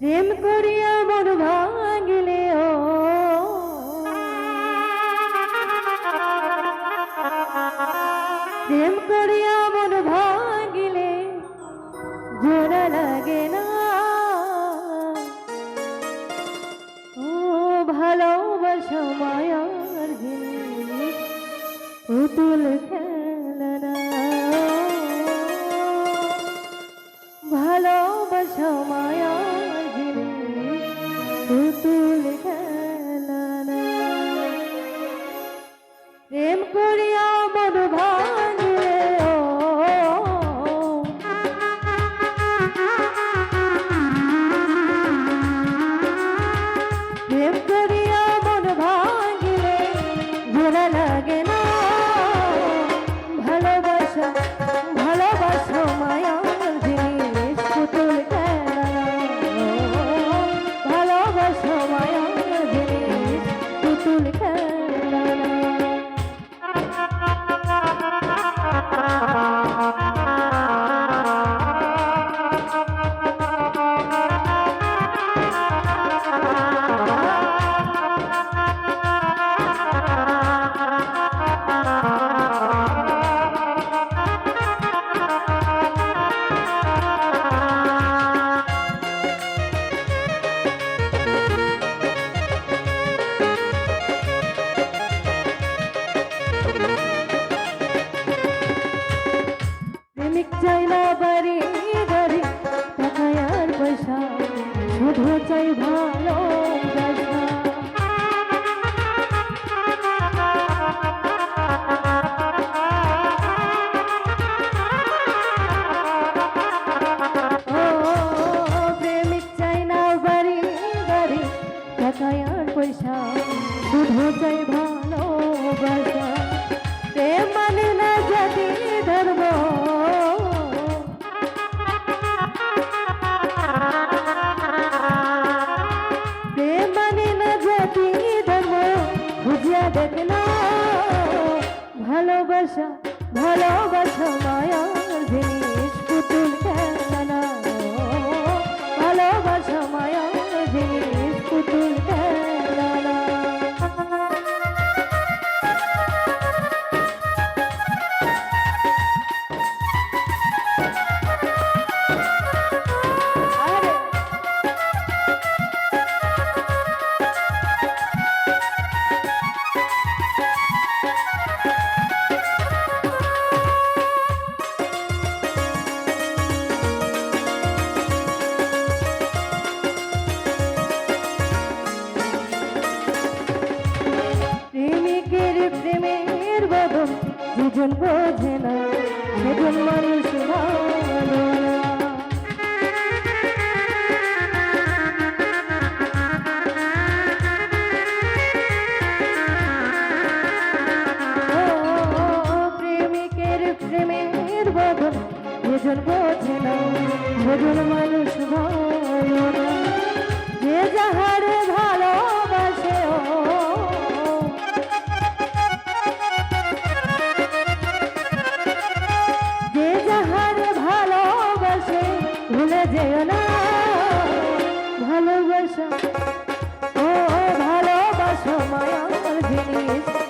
প্রেম করিয়া মন ভাঙিলে ও। প্রেম করিয়া মন ভাঙিলে জোড়া লাগে না। ও ভালোবাসা মায়ার জিনিস পুতুল চাই না বাড়ি গাড়ি টাকা আর পয়সা, শুধু চাই ভালো পয়সা, শুধু চাই ভালোবাসা প্রেম মানে না জাতি ধর্ম বোঝে না। সেজন মানুষ ভালো প্রেমের বদল দুজন বোঝে না মানুষ ভালো যে যাহারে যেও না। ভালোবাসা ও ভালোবাসা মায়ার জিনিস।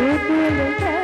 గోకుల